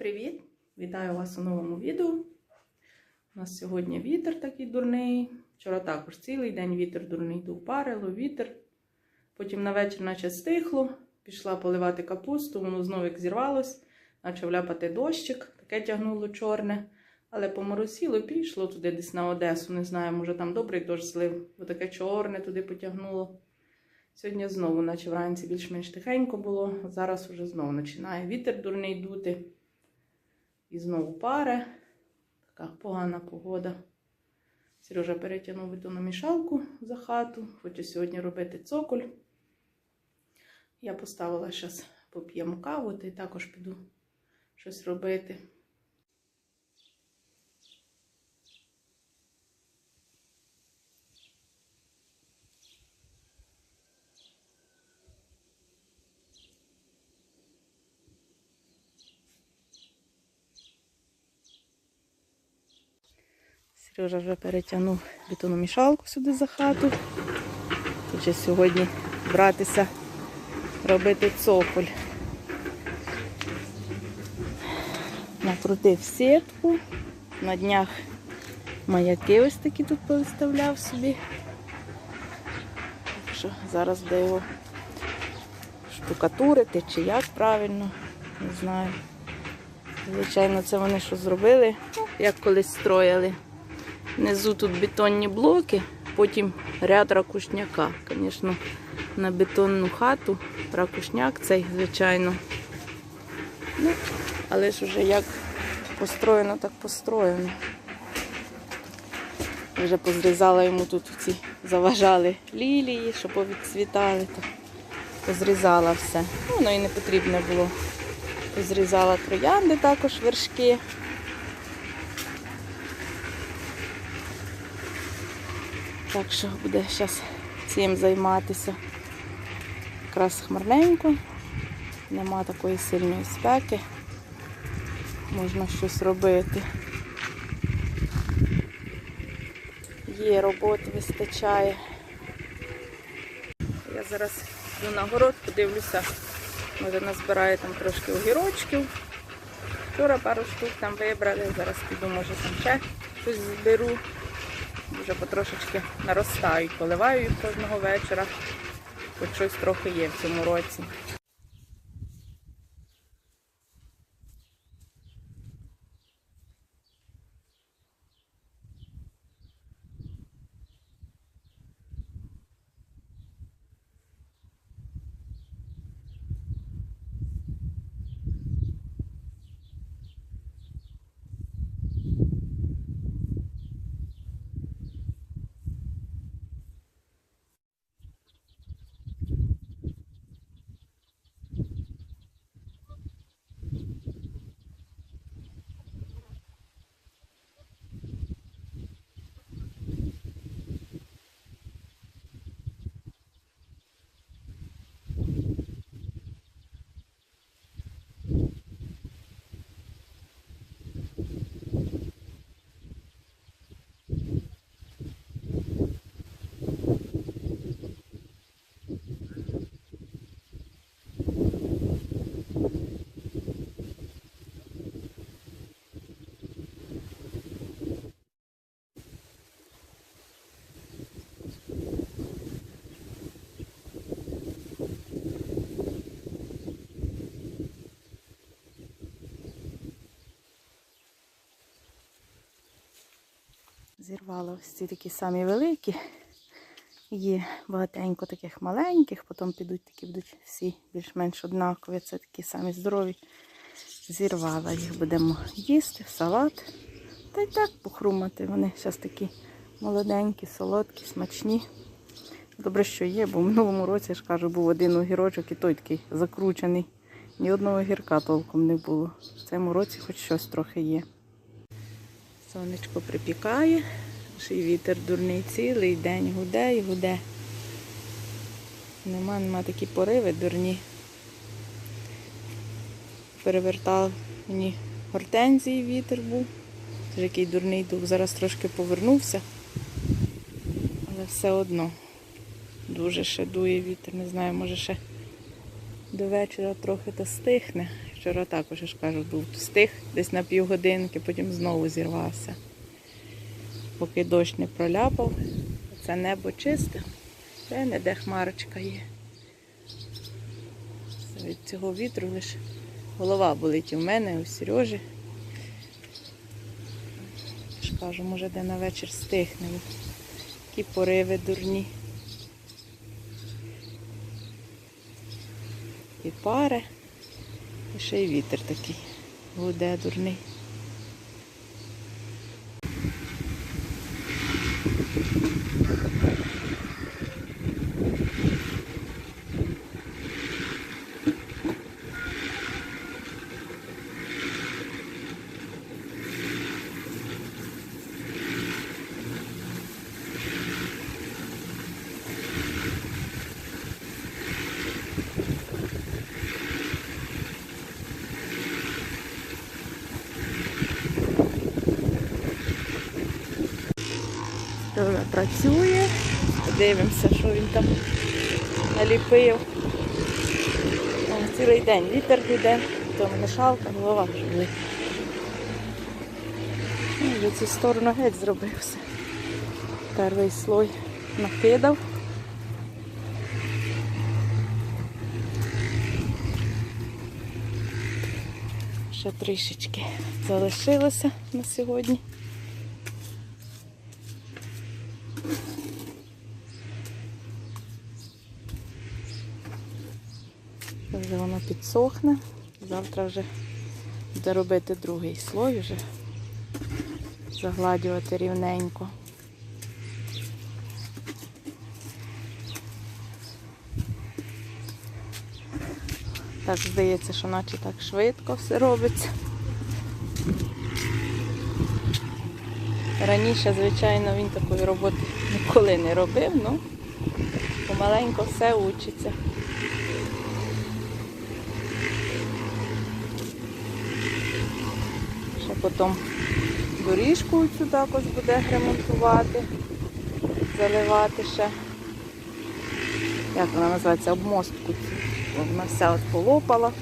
привіт! Вітаю вас у новому відео. У нас сьогодні вітер такий дурний. Вчора також цілий день вітер дурний дув парило, вітер. Потім на вечір наче стихло, пішла поливати капусту, воно знову як зірвалось, почав ляпати дощик, таке тягнуло чорне. Але поморосіло, пішло туди десь на Одесу. Не знаю, може там добрий дощ злив, бо таке чорне туди потягнуло. Сьогодні знову, наче вранці більш-менш тихенько було, зараз уже знову починає вітер дурний дути. І знову пари. Така погана погода. Сережа перетягнув бетономішалку за хату. Хочу сьогодні робити цоколь. Я поставила зараз поп'ємо каву, та також піду щось робити. Сережа вже перетягнув бетономішалку сюди за хату. Хоче сьогодні братися робити цоколь. Накрутив сітку. На днях маяки ось такі тут повиставляв собі. Так що зараз буде його штукатурити чи як правильно, не знаю. Звичайно, це вони що зробили, ну, як колись строїли. Внизу тут бетонні блоки, потім ряд ракушняка. Звісно, на бетонну хату ракушняк цей, звичайно. Ну, але ж вже як построєно, так построєно. Вже позрізала йому тут ці заважали лілії, щоб повідцвітали, позрізала все. Ну, Воно і не потрібне було. Позрізала троянди також вершки. Так що буде зараз цим займатися. Якраз хмарненько, нема такої сильної спеки. Можна щось робити. Є роботи, вистачає. Я зараз йду на город, подивлюся, може назбираю там трошки огірочків. Вчора пару штук там вибрали, зараз піду, може там ще щось зберу вже потрошечки наростають, поливаю їх кожного вечора. Хоч щось трохи є в цьому році. Зірвала ось ці такі самі великі. Є багатенько таких маленьких, потім підуть такі будуть всі більш-менш однакові. Це такі самі здорові. Зірвала їх, будемо їсти, салат. Та й так похрумати. Вони зараз такі молоденькі, солодкі, смачні. Добре, що є, бо в минулому році, я ж кажу, був один огірочок і той такий закручений. Ні одного гірка толком не було. В цьому році хоч щось трохи є. Сонечко припікає, ще й вітер дурний цілий день гуде і гуде. Нема, нема такі пориви дурні. Перевертав мені гортензії вітер був. Вже який дурний дух. Зараз трошки повернувся. Але все одно дуже ще дує вітер. Не знаю, може ще до вечора трохи то стихне. Вчора також, я ж кажу, був стих десь на півгодинки, потім знову зірвався. Поки дощ не проляпав, це небо чисте, це не де хмарочка є. Від цього вітру лише голова болить в мене, у Сережі. Я ж кажу, може де на вечір стихне. Такі пориви дурні. І пари, ще й вітер такий гуде дурний. Добре, працює. Дивимося, що він там наліпив. О, Цілий день вітер йде, то мішалка, голова вже. Ну, Вже цю сторону геть зробив все. Перший слой накидав. Ще трішечки залишилося на сьогодні. Вже воно підсохне. Завтра вже буде робити другий слой, вже загладювати рівненько. Так здається, що наче так швидко все робиться. Раніше, звичайно, він такої роботи ніколи не робив, ну помаленько все учиться. Потім доріжку цю також буде ремонтувати, заливати ще. Як вона називається? Обмостку Вона вся от полопала.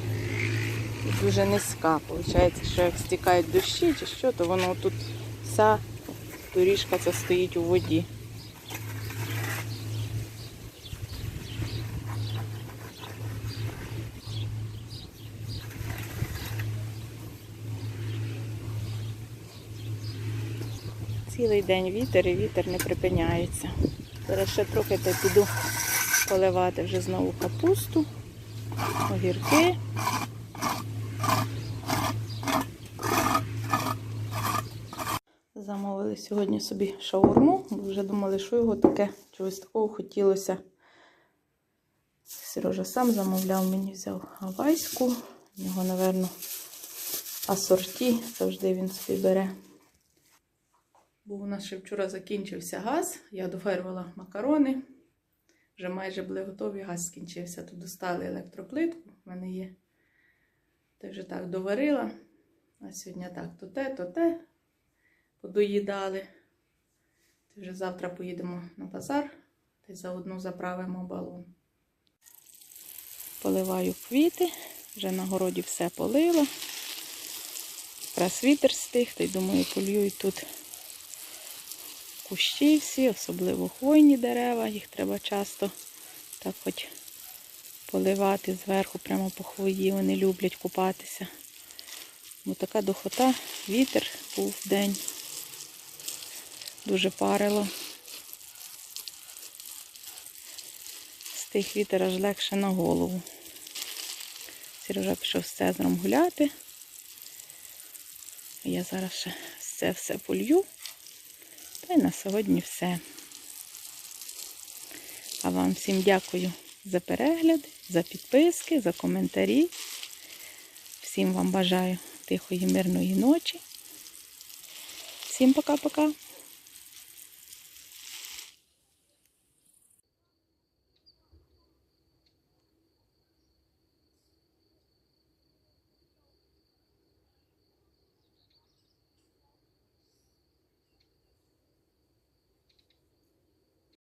І дуже низька. Получається, що як стікають дощі чи що, то воно тут вся доріжка стоїть у воді. Цілий день вітер і вітер не припиняється. Зараз ще трохи та піду поливати вже знову капусту, огірки. Замовили сьогодні собі шаурму, бо вже думали, що його таке, чогось такого хотілося. Сережа сам замовляв, мені взяв гавайську. У нього, напевно, асорті, завжди він собі бере. Бо у нас ще вчора закінчився газ, я дофарювала макарони. Вже майже були готові, газ скінчився. Тут достали електроплитку, в мене є. Та вже так доварила. А сьогодні так, то те, то те. Подоїдали. Та вже завтра поїдемо на базар та й заодно заправимо балон. Поливаю квіти, вже на городі все полила. Якраз вітер стих, та й думаю, полью тут кущі всі, особливо хвойні дерева, їх треба часто так хоч поливати зверху, прямо по хвої, вони люблять купатися. Бо така духота, вітер був в день, дуже парило. З тих вітер аж легше на голову. Сережа пішов з Цезаром гуляти. Я зараз ще це все полью. Та й на сьогодні все. А вам всім дякую за перегляд, за підписки, за коментарі. Всім вам бажаю тихої, мирної ночі. Всім пока-пока.